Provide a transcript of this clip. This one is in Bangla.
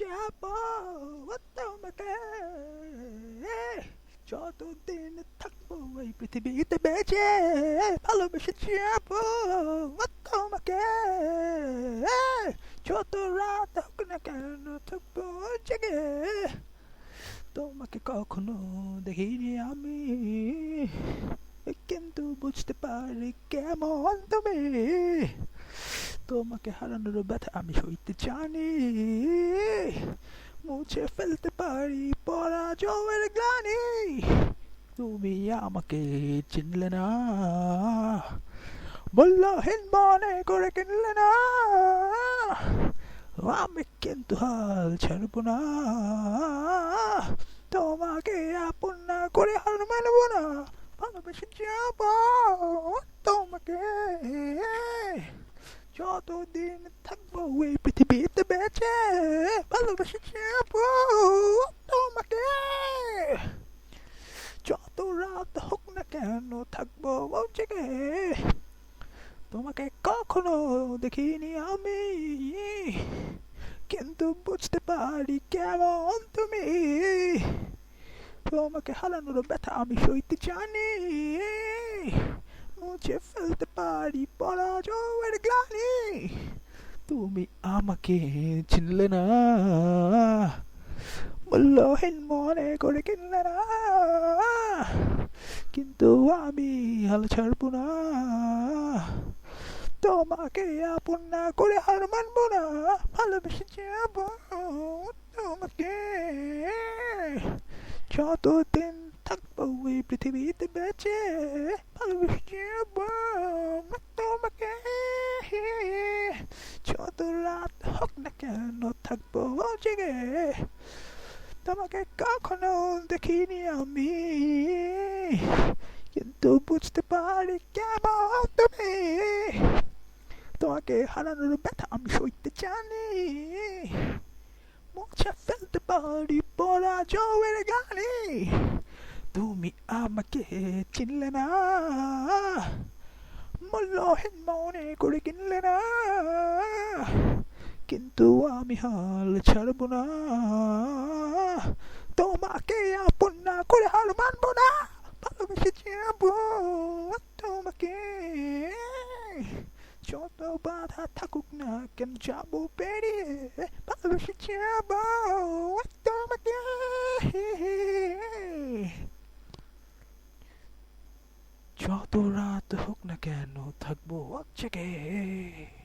যাব তোমাকে যতদিন থাকব এই পৃথিবীতে বেঁচে ভালোবেসে যাব তোমাকে যত রাত হোক না কেন থাকব জেগে। তোমাকে কখনো দেখিনি আমি, কিন্তু বুঝতে পারি কেমন তুমি। তোমাকে হারানোর ব্যথা আমি সইতে জানি। মুছে ফেলতে পারি পরাজয়ের গ্লানি। তুমি আমাকে চিনলে না। বললহীন মনে করে কিনলে না। আমি কিন্তু হাল ছাড়বো না। তোমাকে আপন না করে হার মানবো না। ভালোবেসে যাব তোমাকে। যতদিন থাকব এই পৃথিবীতে বেঁচে ভালোবেসে তোমাকে। যত রাত হোক না কেন থাকব জেগে তোমাকে কখনো দেখিনি আমি, কিন্তু বুঝতে পারি কেমন তুমি। তোমাকে হারানোর ব্যথা আমি সইতে জানি, মুছে ফেলতে পারি পরাজয়ের তুমি আমাকে চিনলে না মূল্যহীন মনে করে কিনলে না কিন্তু আমি হাল ছাড়বো না তোমাকে আপন না করে হার মানবো না ভালোবেসে যাব তোমাকে যতদিন থাকব এই পৃথিবীতে বেঁচে ভালোবেসে যাব তোমাকে যত রাত হোক না কেন থাকব জেগে। তোমাকে কখনো দেখিনি আমি। কিন্তু বুঝতে পারি কেমন তুমি। তোমাকে হারানোর ব্যথা আমি সইতে জানি। মুছে ফেলতে পারি পরাজয়ের গানে। তুমি আমাকে চিনলে না। মূল্যহীন মনে করে কিনলে না। কিন্তু আমি হাল ছাড়ব না। তোমাকে আপন না করে হার মানবো না। ভালোবেসে যাব তোমাকে। যত বাধা থাকুক না কেন যাব পেরিয়ে? ভালোবেসে যাব তোমাকে। যত রাত হোক না কেন থাকব জায়গায়